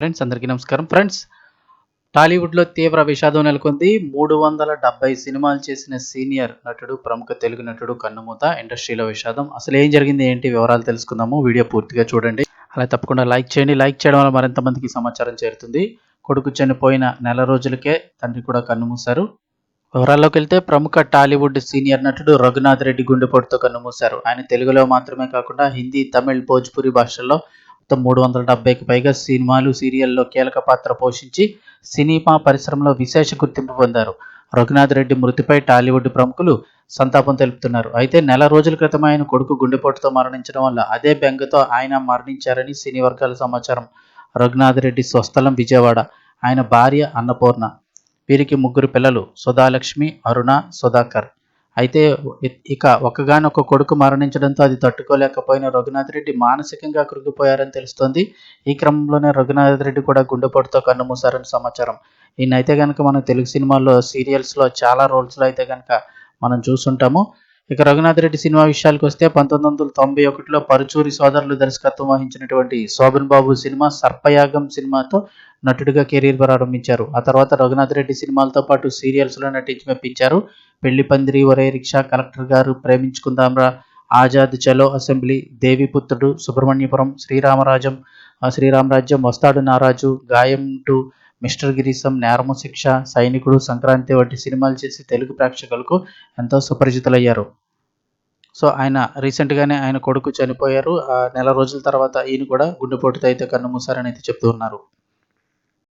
Friends అందరికీ నమస్కారం. Friends టాలీవుడ్లో తీవ్ర విషాదం నెలకొంది. మూడు వందల డెబ్బై సినిమాలు చేసిన సీనియర్ నటుడు ప్రముఖ తెలుగు నటుడు కన్నుమూత ఇండస్ట్రీలో విషాదం. అసలు ఏం జరిగింది ఏంటి వివరాలు తెలుసుకుందాము. వీడియో పూర్తిగా చూడండి. అలా తప్పకుండా లైక్ చేయండి. లైక్ చేయడం వల్ల మరింత మందికి సమాచారం చేరుతుంది. కొడుకు చనిపోయిన నెల రోజులకే తండ్రి కూడా కన్నుమూశారు. వివరాల్లోకి వెళ్తే ప్రముఖ టాలీవుడ్ సీనియర్ నటుడు రఘునాథ్ రెడ్డి గుండెపోటుతో కన్నుమూశారు. ఆయన తెలుగులో మాత్రమే కాకుండా హిందీ తమిళ్ భోజ్పురి భాషల్లో మొత్తం మూడు వందల డెబ్బైకి పైగా సినిమాలు సీరియల్లో కీలక పాత్ర పోషించి సినిమా పరిశ్రమలో విశేష గుర్తింపు పొందారు. రఘునాథ్ రెడ్డి మృతిపై టాలీవుడ్ ప్రముఖులు సంతాపం తెలుపుతున్నారు. అయితే నెల రోజుల క్రితం ఆయన కొడుకు గుండెపోటుతో మరణించడం వల్ల అదే బెంగతో ఆయన మరణించారని సినీ వర్గాల సమాచారం. రఘునాథ్ రెడ్డి స్వస్థలం విజయవాడ. ఆయన భార్య అన్నపూర్ణ. వీరికి ముగ్గురు పిల్లలు. సుధాలక్ష్మి అరుణ సుధాకర్. అయితే ఇక ఒకగానొక కొడుకు మరణించడంతో అది తట్టుకోలేకపోయిన రఘునాథ్ రెడ్డి మానసికంగా కృంగిపోయారని తెలుస్తోంది. ఈ క్రమంలోనే రఘునాథ్ రెడ్డి కూడా గుండెపోటుతో కన్నుమూశారని సమాచారం. ఈయన అయితే కనుక మనం తెలుగు సినిమాల్లో సీరియల్స్లో చాలా రోల్స్లో అయితే కనుక మనం చూస్తుంటాము ఇక రఘునాథ్ రెడ్డి సినిమా విషయాలకు వస్తే పంతొమ్మిది వందల తొంభై ఒకటిలో పరుచూరి సోదరులు దర్శకత్వం వహించినటువంటి శోభన్ బాబు సినిమా సర్పయాగం సినిమాతో నటుడిగా కెరీర్ ప్రారంభించారు. ఆ తర్వాత రఘునాథ్ రెడ్డి సినిమాలతో పాటు సీరియల్స్లో నటించి మెప్పించారు. పెళ్ళి పందిరి ఒరే రిక్షా కలెక్టర్ గారు ప్రేమించుకుందాంరా ఆజాద్ చలో అసెంబ్లీ దేవిపుత్రుడు సుబ్రహ్మణ్యపురం శ్రీరామరాజం శ్రీరామరాజ్యం వస్తాడు నారాజు గాయం టు మిస్టర్ గిరీశం నేరము శిక్ష సైనికుడు సంక్రాంతి వంటి సినిమాలు చేసి తెలుగు ప్రేక్షకులకు ఎంతో సుపరిచితులయ్యారు. సో ఆయన రీసెంట్గానే ఆయన కొడుకు చనిపోయారు. ఆ నెల రోజుల తర్వాత ఈయన కూడా గుండెపోటుతో అయితే కన్ను మూసారని అయితే చెప్తూ ఉన్నారు.